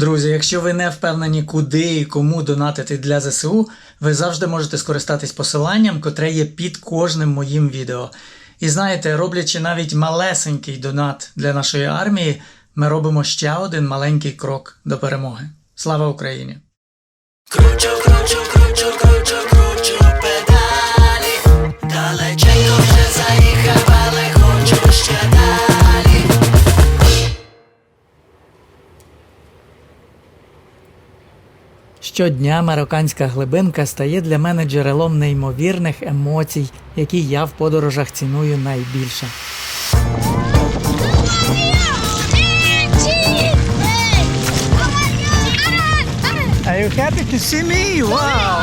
Друзі, якщо ви не впевнені, куди і кому донатити для ЗСУ, ви завжди можете скористатись посиланням, котре є під кожним моїм відео. І знаєте, роблячи навіть малесенький донат для нашої армії, ми робимо ще один маленький крок до перемоги. Слава Україні! Щодня марокканська глибинка стає для мене джерелом неймовірних емоцій, які я в подорожах ціную найбільше. Are you happy to see me? Wow!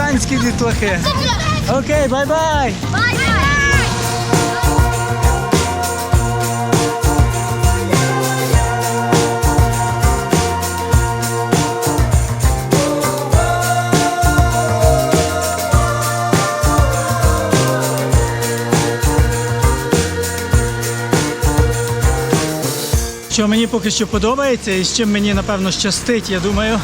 Марокканські дітлахи. Окей, бай-бай! Що мені поки що подобається і з чим мені напевно щастить, я думаю,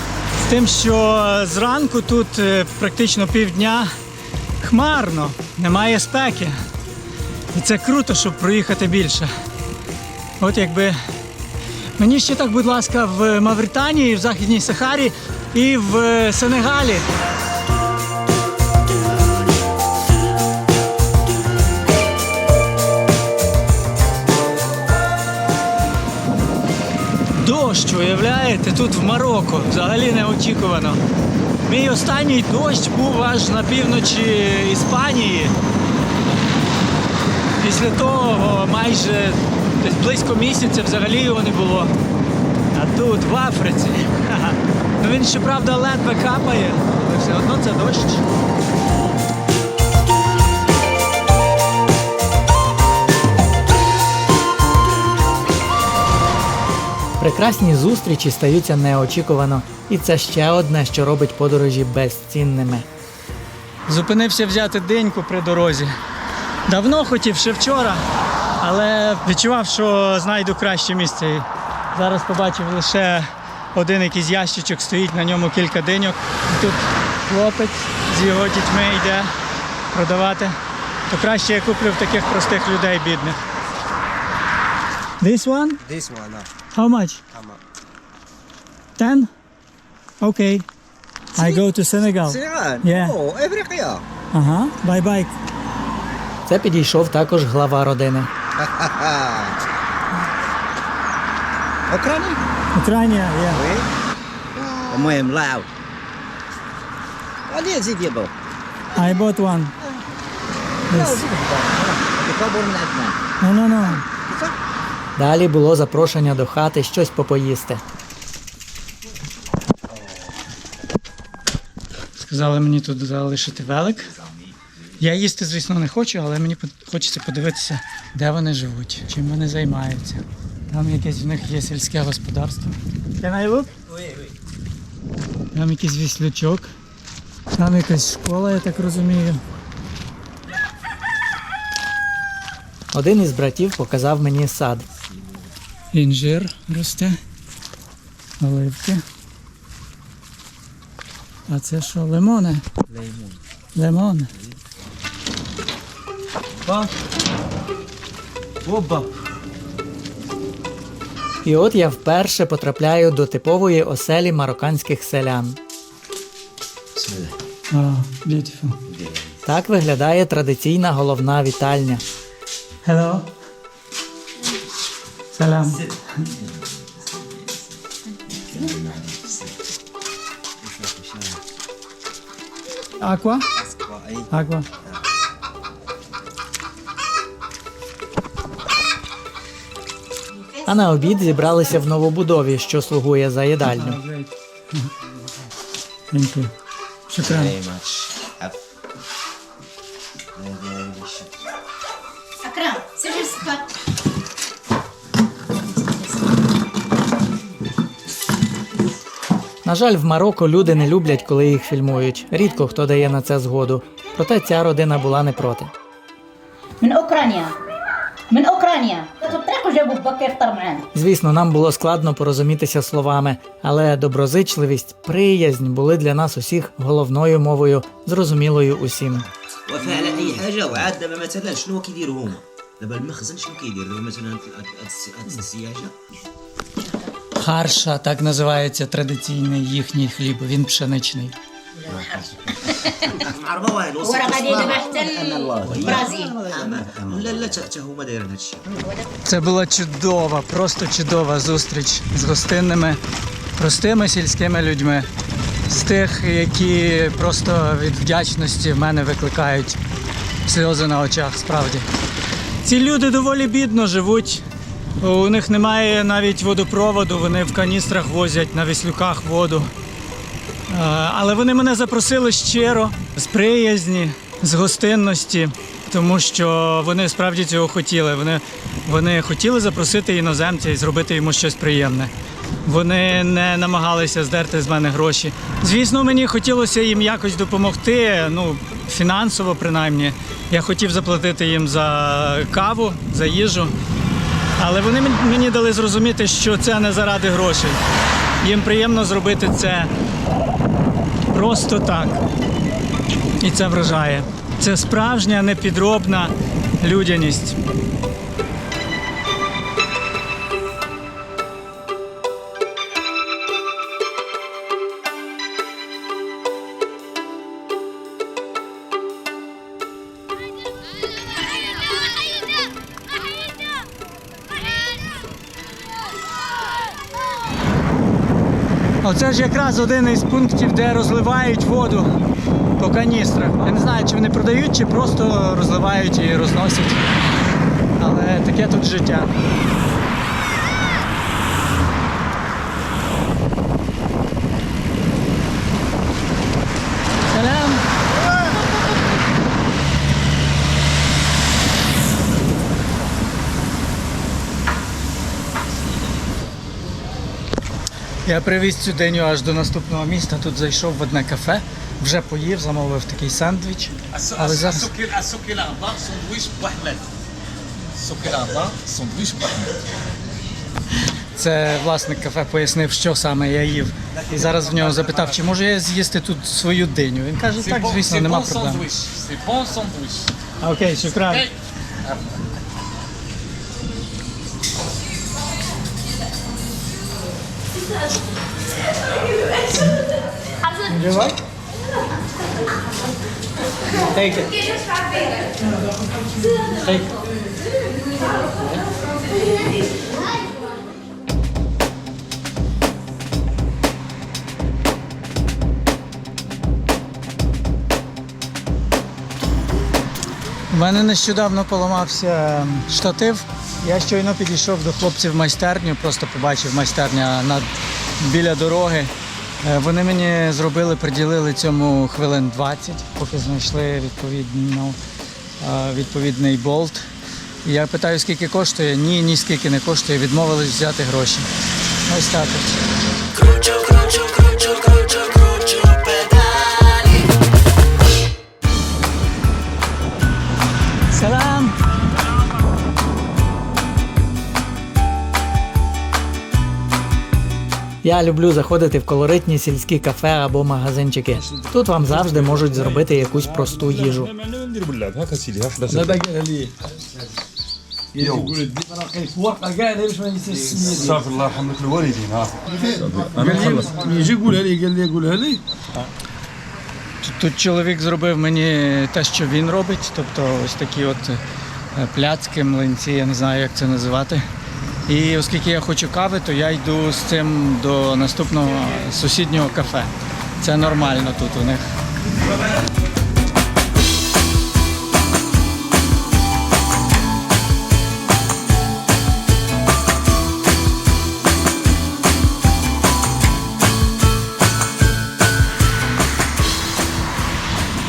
тим, що зранку тут е, практично півдня хмарно, немає спеки. І це круто, щоб проїхати більше. От якби мені ще так, будь ласка, в Мавританії, в Західній Сахарі і в е, Сенегалі. Уявляєте, тут в Марокко, взагалі неочікувано. Мій останній дощ був аж на півночі Іспанії. Після того майже десь близько місяця взагалі його не було. А тут, в Африці. Ну він щоправда ледве капає, але все одно це дощ. Прекрасні зустрічі стаються неочікувано, і це ще одне, що робить подорожі безцінними. Зупинився взяти деньку при дорозі. Давно хотів ще вчора, але відчував, що знайду краще місце. Зараз побачив лише один якийсь ящичок, стоїть на ньому кілька деньок. І тут хлопець з його дітьми йде продавати. То краще я куплю в таких простих людей бідних. This one? This one, uh, How much? Hammer. Ten? Okay. I go to Senegal. Senegal? Yeah. Oh, Africa. Ага, bye bye. Це підійшов також глава родини. Україна? Україна, я. По-моєму, лав. А де зі дібо? I bought one. Yes. No, no, no. Далі було запрошення до хати щось попоїсти. Сказали мені тут залишити велик. Я їсти, звісно, не хочу, але мені хочеться подивитися, де вони живуть, чим вони займаються. Там якесь в них є сільське господарство. Can I look? Там якийсь віслючок. Там якась школа, я так розумію. Один із братів показав мені сад. Інжир росте, оливки. А це що, лимони? Лимон. Лимон. Ба. Оба. І от я вперше потрапляю до типової оселі марокканських селян. А. Так виглядає традиційна головна вітальня. Hello. Салам. Аква? أي. А на обід зібралися в новобудові, що слугує за їдальню. Thank На жаль, в Марокко люди не люблять, коли їх фільмують. Рідко хто дає на це згоду. Проте ця родина була не проти. Мен окранія! Мен Україна. Звісно, нам було складно порозумітися словами, але доброзичливість, приязнь були для нас усіх головною мовою, зрозумілою усім. Харша так називається традиційний їхній хліб. Він пшеничний. معربه واحد الوسط ورا غادي الصناعة. دابا حتى البرازيل لا لا تا تا هما دايرين هادشي Це була чудова, просто чудова зустріч з гостинними, простими сільськими людьми, з тих, які просто від вдячності в мене викликають сльози на очах, справді. Ці люди доволі бідно живуть. У них немає навіть водопроводу, вони в каністрах возять на віслюках воду. Е, Але вони мене запросили щиро, з приязні, з гостинності, тому що вони справді цього хотіли. Вони, вони хотіли запросити іноземця і зробити йому щось приємне. Вони не намагалися здерти з мене гроші. Звісно, мені хотілося їм якось допомогти, ну, фінансово принаймні. Я хотів заплатити їм за каву, за їжу. Але вони мені дали зрозуміти, що це не заради грошей. Їм приємно зробити це просто так. І це вражає. Це справжня непідробна людяність. Оце ж якраз один із пунктів, де розливають воду по каністрах. Я не знаю, чи вони продають, чи просто розливають і розносять. Але таке тут життя. Я привіз цю деню аж до наступного міста. Тут зайшов в одне кафе, вже поїв, замовив такий сендвіч. Але зараз... сандвіч Це власник кафе пояснив, що саме я їв. І зараз в нього запитав, чи можу я з'їсти тут свою диню. Він каже, так, звісно, нема проблем. Окей, шукран. Окей. Take it. Take it. У мене нещодавно поламався штатив. Я щойно підійшов до хлопців в майстерню, просто побачив майстерня над, біля дороги. Е, Вони мені зробили, приділили цьому хвилин 20, поки знайшли відповідно, е, відповідний болт. Я питаю, скільки коштує. Ні, ні скільки не коштує. Відмовились взяти гроші. Ось так. Я люблю заходити в колоритні сільські кафе або магазинчики. Тут вам завжди можуть зробити якусь просту їжу. Тут чоловік зробив мені те, що він робить, тобто ось такі от е, пляцки, млинці, я не знаю, як це називати. І оскільки я хочу кави, то я йду з цим до наступного сусіднього кафе. Це нормально тут у них.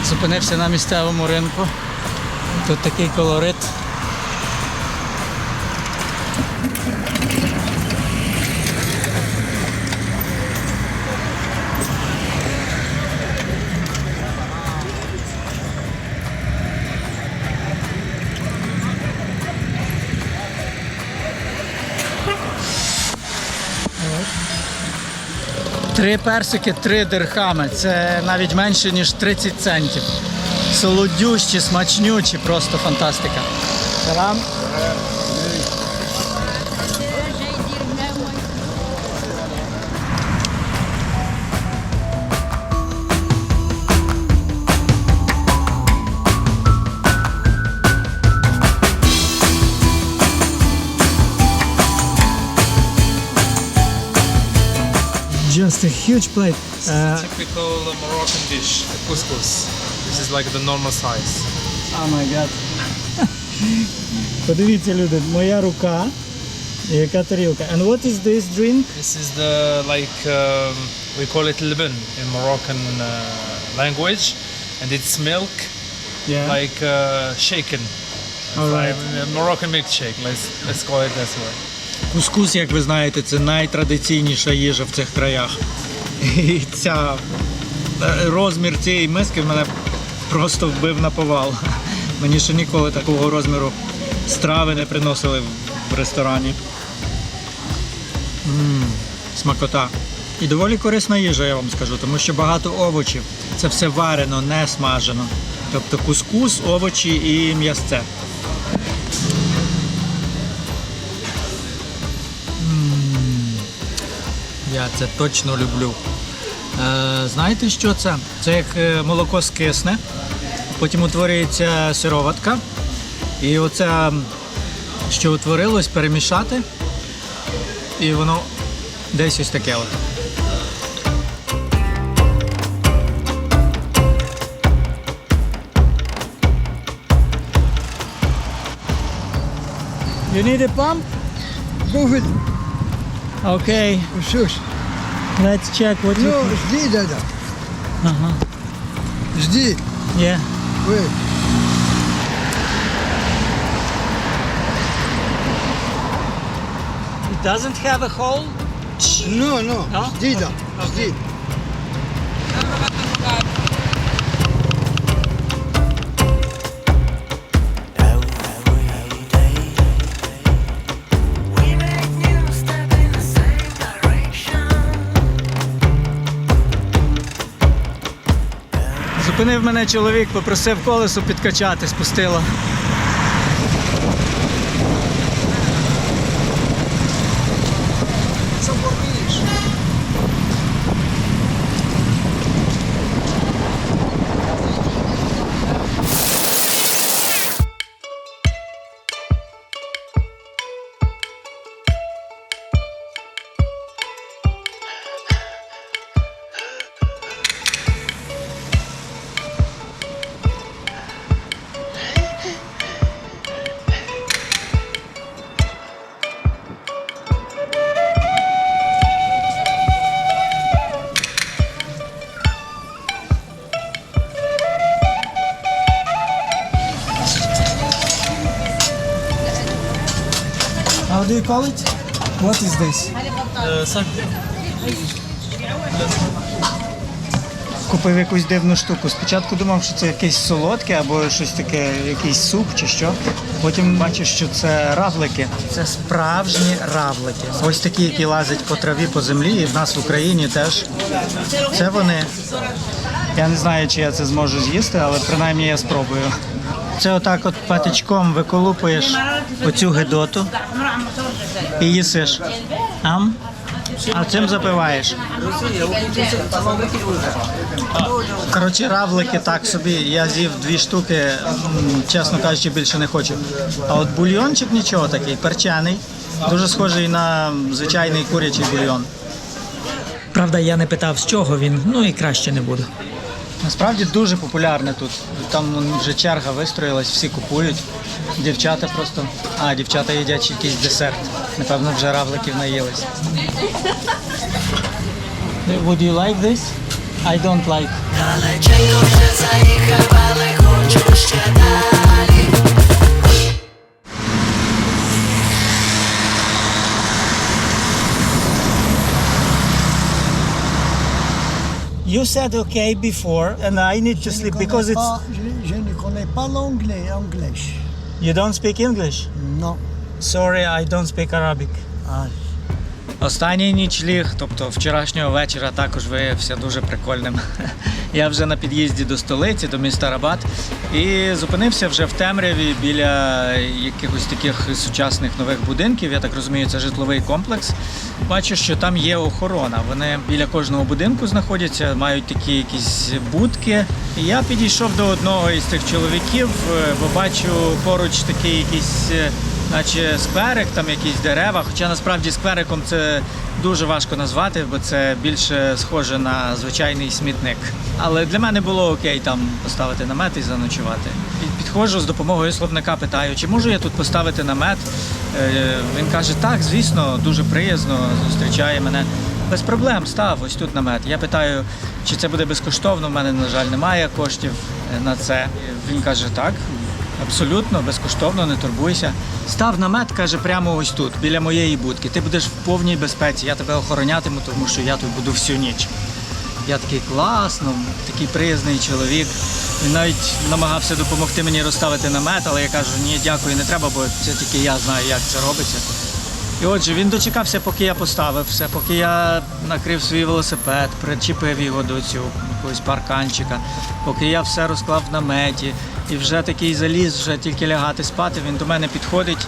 Зупинився на місцевому ринку. Тут такий колорит. Три персики, три дирхами. Це навіть менше, ніж 30 центів. Солодющі, смачнючі, просто фантастика. Салам. Just a huge plate. Uh, typical Moroccan dish, couscous. This is like the normal size. Oh my god. Подивіться, люди, моя рука. і Яка тарілка. And what is this drink? This is the like um, we call it liban in Moroccan uh, language, and it's milk Yeah. like uh, shaken. All right. Like, uh, Moroccan milkshake. Let's let's call it this way. Кускус, як ви знаєте, це найтрадиційніша їжа в цих краях. І ця е, розмір цієї миски мене просто вбив на повал. Мені ще ніколи такого розміру страви не приносили в ресторані. М, смакота. І доволі корисна їжа, я вам скажу, тому що багато овочів. Це все варено, не смажено. Тобто кускус, овочі і м'ясце. це точно люблю. Е, знаєте, що це? Це як е, молоко скисне, потім утворюється сироватка. І оце, що утворилось, перемішати. І воно десь ось таке. от. You need a pump? Move it. Okay. Shush. Let's check what you. No, жди, дядя. Ага. Жди. Yeah. Wait. It doesn't have a hole? No, no. no? Жди, да. Okay. Жди. Зупинив мене чоловік, попросив колесо підкачати, спустило. What is this? Купив якусь дивну штуку. Спочатку думав, що це якесь солодке або щось таке, якийсь суп чи що. Потім бачив, що це равлики. Це справжні равлики. Ось такі, які лазять по траві, по землі, і в нас в Україні теж. Це вони. Я не знаю, чи я це зможу з'їсти, але принаймні я спробую. Це отак от патичком виколупуєш оцю гидоту і їсиш. Ам? А цим запиваєш. Коротше, равлики так собі. Я з'їв дві штуки, чесно кажучи, більше не хочу. А от бульйончик нічого такий, перчений. Дуже схожий на звичайний курячий бульйон. Правда, я не питав, з чого він, ну і краще не буду. Насправді дуже популярне тут. Там вже черга вистроїлась, всі купують. Дівчата просто. А, дівчата їдять якийсь десерт. Напевно, вже равликів наїлись. Would you like this? I don't like. Daleciego, że заїхав, але хочу ще dali You said okay before, and I need to sleep because it's. Je, je ne connais pas l'anglais, anglais. You don't speak English? No. Sorry, I don't speak Arabic. Ah, Останній нічліг, тобто вчорашнього вечора, також виявився дуже прикольним. Я вже на під'їзді до столиці, до міста Рабат, і зупинився вже в темряві біля якихось таких сучасних нових будинків. Я так розумію, це житловий комплекс. Бачу, що там є охорона. Вони біля кожного будинку знаходяться, мають такі якісь будки. Я підійшов до одного із цих чоловіків, е, бо бачу поруч такий якийсь. Наче скверик, там якісь дерева. Хоча насправді сквериком це дуже важко назвати, бо це більше схоже на звичайний смітник. Але для мене було окей там поставити намет і заночувати. Підходжу з допомогою словника, питаю, чи можу я тут поставити намет. Е, Він каже, так, звісно, дуже приязно зустрічає мене. Без проблем став ось тут намет. Я питаю, чи це буде безкоштовно. У мене, на жаль, немає коштів е, на це. Він каже, так, Абсолютно безкоштовно, не турбуйся. Став намет, каже, прямо ось тут, біля моєї будки. Ти будеш в повній безпеці, я тебе охоронятиму, тому що я тут буду всю ніч. Я такий класно, такий приязний чоловік. Він навіть намагався допомогти мені розставити намет, але я кажу, ні, дякую, не треба, бо це тільки я знаю, як це робиться. І отже, він дочекався, поки я поставив все, поки я накрив свій велосипед, причепив його до цього якогось парканчика, поки я все розклав в наметі і вже такий заліз, вже тільки лягати спати. Він до мене підходить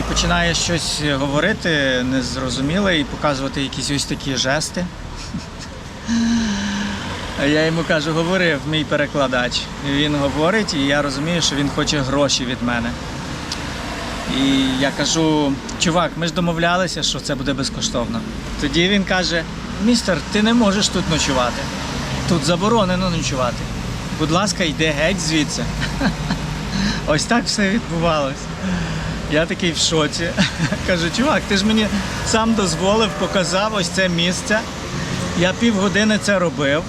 і починає щось говорити незрозуміле і показувати якісь ось такі жести. А я йому кажу, говорив мій перекладач. І він говорить, і я розумію, що він хоче гроші від мене. І я кажу, чувак, ми ж домовлялися, що це буде безкоштовно. Тоді він каже: містер, ти не можеш тут ночувати. Тут заборонено ночувати. Будь ласка, йди геть звідси. Ось так все відбувалось. Я такий в шоці. Кажу, чувак, ти ж мені сам дозволив, показав ось це місце. Я півгодини це робив.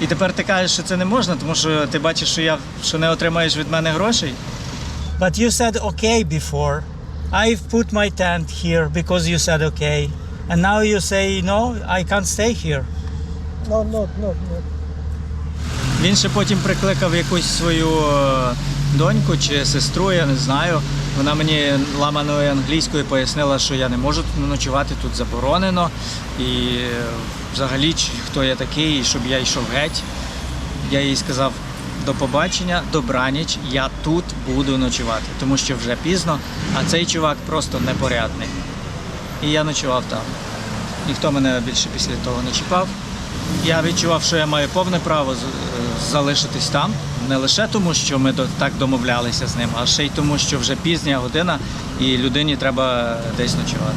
І тепер ти кажеш, що це не можна, тому що ти бачиш, що я що не отримаєш від мене грошей. But you said okay before. I've put my tent here because you said okay. And now you say no, I can't stay here. No, no, no, no. Він ще потім прикликав якусь свою е, доньку чи сестру, я не знаю. Вона мені ламаною англійською пояснила, що я не можу ночувати, тут заборонено. І е, взагалі, хто я такий, щоб я йшов геть. Я їй сказав до побачення, добраніч, я тут буду ночувати, тому що вже пізно, а цей чувак просто непорядний. І я ночував там. Ніхто мене більше після того не чіпав. Я відчував, що я маю повне право залишитись там. Не лише тому, що ми так домовлялися з ним, а ще й тому, що вже пізня година і людині треба десь ночувати.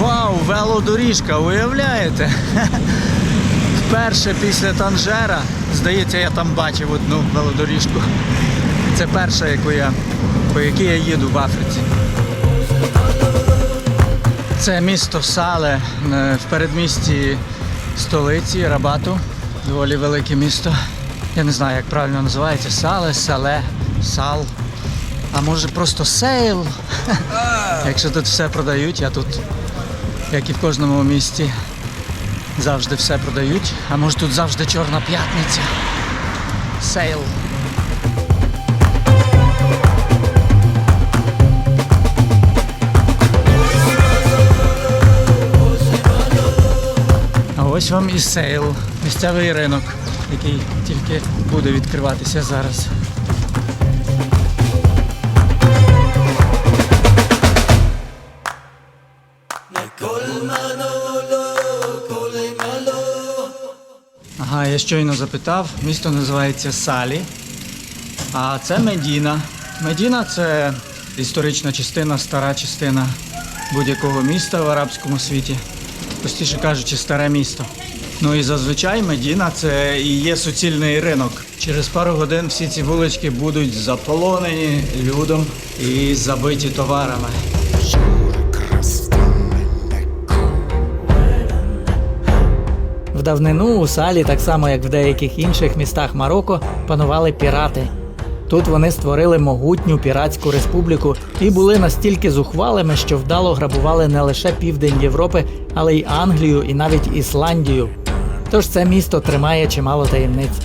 Вау, велодоріжка, уявляєте? Вперше після Танжера, здається, я там бачив одну велодоріжку. Це перша, яку я, по якій я їду в Африці. Це місто Сале е, в передмісті столиці Рабату. Доволі велике місто. Я не знаю, як правильно називається. Сале, Сале, Сал. А може просто Сейл. Якщо тут все продають, я тут, як і в кожному місті, завжди все продають. А може тут завжди Чорна п'ятниця. Сейл. Ось вам і сейл, місцевий ринок, який тільки буде відкриватися зараз. Ага, я щойно запитав. Місто називається Салі. А це Медіна. Медіна це історична частина, стара частина будь-якого міста в арабському світі. Простіше кажучи, старе місто. Ну і зазвичай Медіна це і є суцільний ринок. Через пару годин всі ці вулички будуть заполонені людом і забиті товарами. В давнину у Салі, так само як в деяких інших містах Марокко, панували пірати. Тут вони створили могутню піратську республіку і були настільки зухвалими, що вдало грабували не лише південь Європи, але й Англію і навіть Ісландію. Тож це місто тримає чимало таємниць.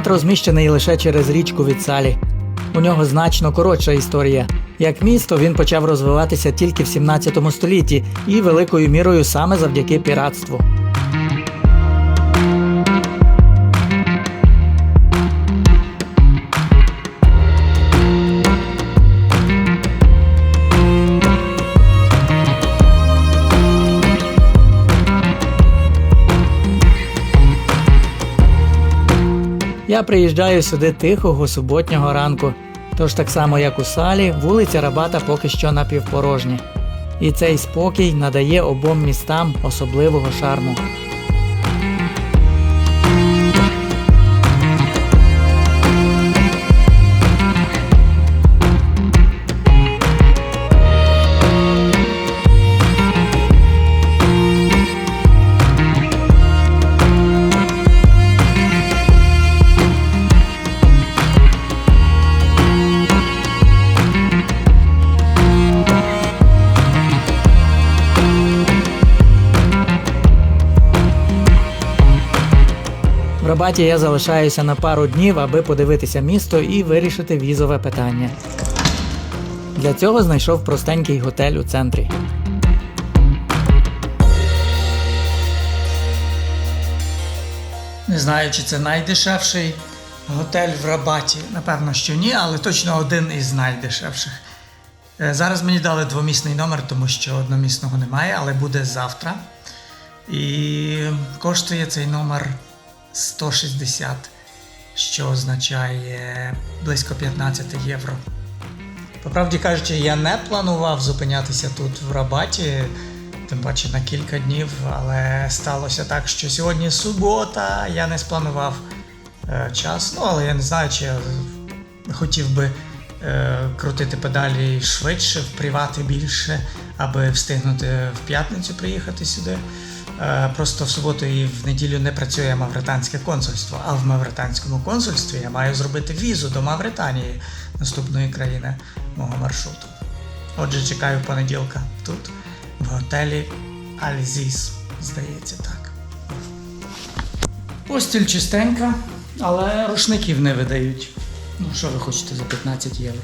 Рабат розміщений лише через річку від Салі. У нього значно коротша історія. Як місто він почав розвиватися тільки в 17 столітті і великою мірою саме завдяки піратству. Я приїжджаю сюди тихого суботнього ранку. Тож так само, як у салі, вулиця Рабата поки що напівпорожня. І цей спокій надає обом містам особливого шарму. В я залишаюся на пару днів, аби подивитися місто і вирішити візове питання. Для цього знайшов простенький готель у центрі. Не знаю, чи це найдешевший готель в Рабаті. Напевно, що ні, але точно один із найдешевших. Е, Зараз мені дали двомісний номер, тому що одномісного немає, але буде завтра. І коштує цей номер 160, що означає близько 15 євро. По правді кажучи, я не планував зупинятися тут в Рабаті, тим паче на кілька днів, але сталося так, що сьогодні субота, я не спланував е, час. Ну, але я не знаю, чи я хотів би е, крутити педалі швидше, впрівати більше, аби встигнути в п'ятницю приїхати сюди. Е, Просто в суботу і в неділю не працює мавританське консульство, а в мавританському консульстві я маю зробити візу до Мавританії, наступної країни мого маршруту. Отже, чекаю понеділка тут, в готелі Альзіс, здається так. Постіль чистенька, але рушників не видають. Ну, що ви хочете за 15 євро?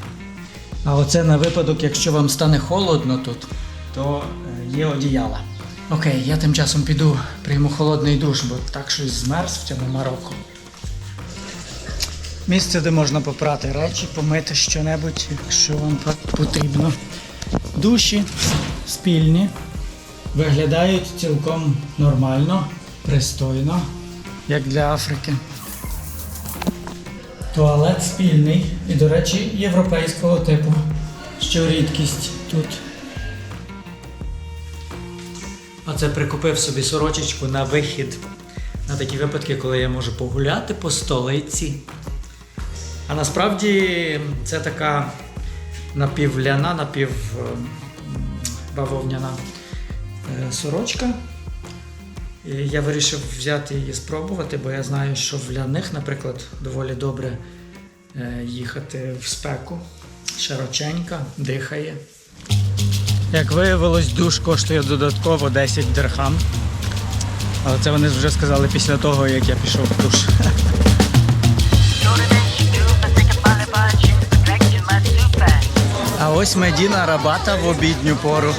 А оце на випадок, якщо вам стане холодно тут, то е, є одіяла. Окей, я тим часом піду прийму холодний душ, бо так щось змерз в цьому Марокко. Місце, де можна попрати речі, помити щонебудь, якщо вам потрібно. Душі спільні, виглядають цілком нормально, пристойно, як для Африки. Туалет спільний і, до речі, європейського типу, що рідкість тут. Це прикупив собі сорочечку на вихід. На такі випадки, коли я можу погуляти по столиці. А насправді це така напівляна, напівбавовняна е, сорочка. Я вирішив взяти її спробувати, бо я знаю, що в ляних, наприклад, доволі добре е, їхати в спеку. Широченька, дихає. Як виявилось, душ коштує додатково 10 дирхам. Але це вони вже сказали після того, як я пішов в душ. А ось Медіна Рабата в обідню пору.